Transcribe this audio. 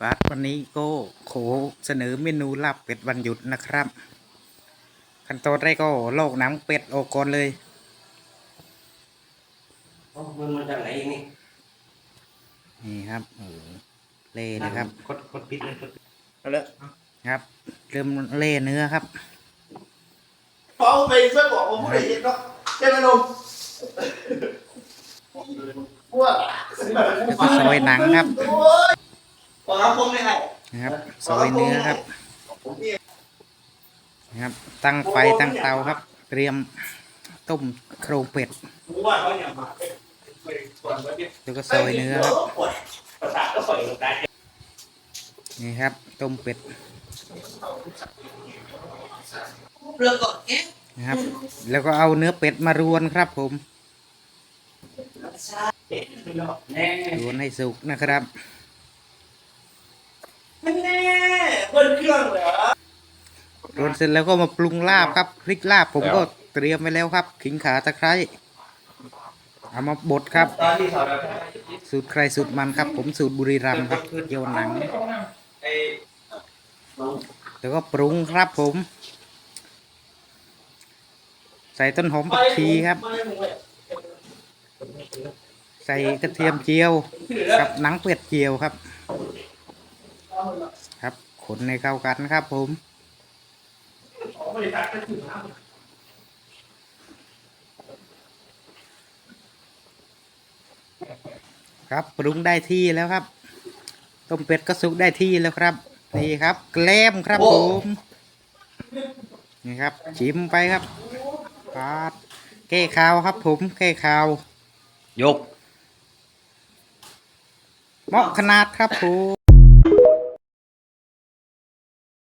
บาสวันนี้ก็ขอเสนอเมนูลาบเป็ดวันหยุดนะครับ ขั้นตอนแรกก็โลกหนังเป็ดออกก่อนเลยเอ้ามันมาจากไหนอีกนี่นี่ครับโอ้โหเล่เลยครับกดกดปิดเลยกดปิดเอาละครับ เริ่มเล่เนื้อครับพอเอาไปช่วยบอกผมผู้ใดเห็นเนาะใช่ไหมลุงกลัวแล้วก็ซอยหนังครับโอ้ย บอกครับผมไม่ให้นะครับซอยเนื้อครับผมนี่นะครับ ตั้งไฟตั้งเตาครับ เตรียมต้มโครงเป็ดผมว่าเขาเนี่ยมาเป็นเป็นคนว่าเนี่ยแล้วก็ซอยเนื้อครับปวดประสาทก็ปล่อยลงได้นี่ครับ ต้มเป็ดเรื่องก่อนเอ๊ะนะครับ แล้วก็เอาเนื้อเป็ดมารวนครับผมเอ๊ะแน่รวนให้สุกนะครับ แน่เบิ้ลเครื่องเหรอรนเสร็จแล้วก็มาปรุงลาบครับพริกลาบผมก็เตรียมไว้แล้วครับ ขิงขาตะไคร้เอามาบดครับ ตอนที่สอนเราสูตรใครสูตรมันครับ ผมสูตรบุรีรัมย์ครับเกี่ยวหนัง ไอ้แล้วก็ปรุงครับผม ใส่ต้นหอมผักชีครับ ใส่กระเทียมเจียว กับหนังเป็ดเจียวครับ ครับขนในเข้ากันครับผมครับปรุงได้ที่แล้วครับ ต้มเป็ดก็สุกได้ที่แล้วครับ นี่ครับ แกล้มครับผมนี่ครับ ชิมไปครับปาดแก้ข่าวครับ ผมแก้ข่าวยกเหมาะขนาดครับผม